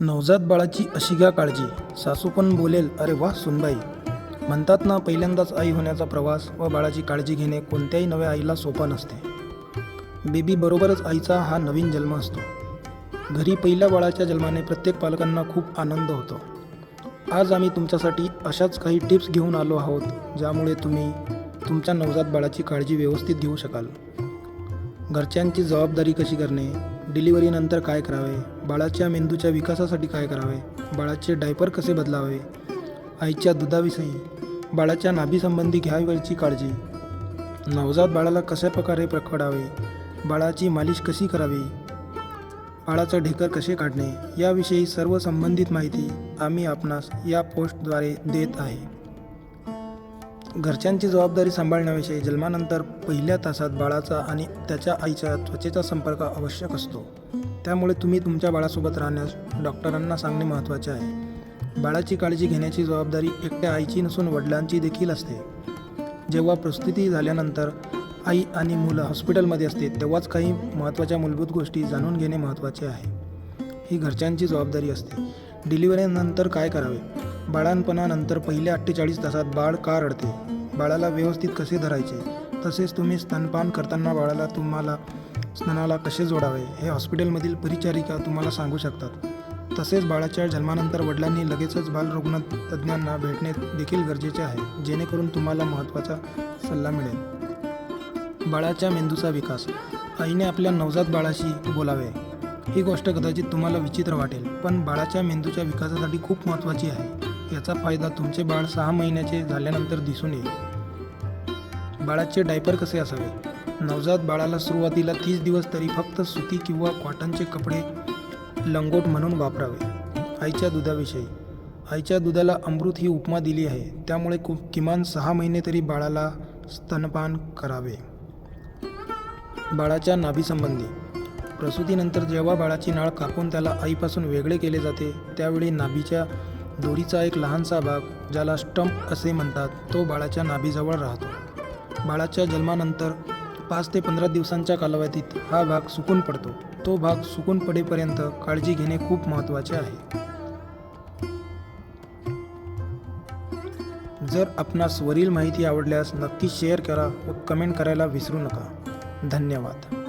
नवजात बाळाची अशी घ्या काळजी. सासू पण बोलेल अरे वा सुनबाई. म्हणतात ना पहिल्यांदाच आई होण्याचा प्रवास व बाळाची काळजी घेणे कोणत्याही नव्या आईला सोपा नसते. बेबी बरोबरच आईचा हा नवीन जन्म असतो. घरी पहिल्या बाळाच्या जन्माने प्रत्येक पालकांना खूप आनंद होतो. आज आम्ही तुमच्यासाठी अशाच काही टिप्स घेऊन आलो आहोत ज्यामुळे तुम्ही तुमच्या नवजात बाळाची काळजी व्यवस्थित घेऊ शकाल. घरच्यांची जबाबदारी कशी करणे? डिलिव्हरीनंतर काय करावे? बाळाच्या मेंदूच्या विकासासाठी काय करावे? बाळाचे डायपर कसे बदलावे? आईच्या दुधाविषयी. बाळाच्या नाभीसंबंधी घ्यावेळची काळजी. नवजात बाळाला कशा प्रकारे प्रकडावे बाळाची मालिश कशी करावी? बाळाचं ढेकर कसे काढणे? याविषयी सर्व संबंधित माहिती आम्ही आपणास या पोस्टद्वारे देत आहे. घरच्यांची जबाबदारी सांभाळण्याविषयी जन्मानंतर पहिल्या तासात बाळाचा आणि त्याच्या आईच्या त्वचेचा संपर्क आवश्यक असतो. त्यामुळे तुम्ही तुमच्या बाळासोबत राहण्यास डॉक्टरांना सांगणे महत्त्वाचे आहे. बाळाची काळजी घेण्याची जबाबदारी एकट्या आईची नसून वडिलांची देखील असते. जेव्हा प्रस्तुती झाल्यानंतर आई आणि मुलं हॉस्पिटलमध्ये असते तेव्हाच काही महत्त्वाच्या मूलभूत गोष्टी जाणून घेणे महत्त्वाचे आहे. ही घरच्यांची जबाबदारी असते. डिलिव्हरीनंतर काय करावे? बाळांपणानंतर पहिल्या अठ्ठेचाळीस तासात बाळ का रडते? बाळाला व्यवस्थित कसे धरायचे? तसेच तुम्ही स्तनपान करताना बाळाला तुम्हाला स्तनाला कसे जोडावे? हे हॉस्पिटलमधील परिचारिका तुम्हाला सांगू शकतात. तसेच बाळाच्या जन्मानंतर वडिलांनी लगेचच बालरुग्ण तज्ज्ञांना भेटणे देखील गरजेचे आहे जेणेकरून तुम्हाला महत्त्वाचा सल्ला मिळेल. बाळाच्या मेंदूचा विकास. आईने आपल्या नवजात बाळाशी बोलावे. ही गोष्ट कदाचित तुम्हाला विचित्र वाटेल पण बाळाच्या मेंदूच्या विकासासाठी खूप महत्त्वाची आहे. याचा फायदा तुमचे बाळ सहा महिन्याचे झाल्यानंतर दिसून येईल. बाळाचे डायपर कसे असावे? नवजात बाळाला सुरुवातीला तीस दिवस तरी फक्त सुती किंवा कॉटनचे कपडे लंगोट म्हणून वापरावे. आईच्या दुधाविषयी. आईच्या दुधाला अमृत ही उपमा दिली आहे. त्यामुळे कु किमान सहा महिने तरी बाळाला स्तनपान करावे. बाळाच्या नाभीसंबंधी. प्रसूतीनंतर जेव्हा बाळाची नाळ कापून त्याला आईपासून वेगळे केले जाते त्यावेळी नाभीच्या दोरीचा एक लहानसा भाग ज्याला स्टंप असे म्हणतात तो बाळाच्या नाभीजवळ राहतो. बाळाच्या जन्मानंतर पाच ते पंधरा दिवसांच्या कालावधीत हा भाग सुकून पडतो. तो भाग सुकून पडेपर्यंत काळजी घेणे खूप महत्त्वाचे आहे. जर आपणास वरील माहिती आवडल्यास नक्की शेअर करा व कमेंट करायला विसरू नका. धन्यवाद.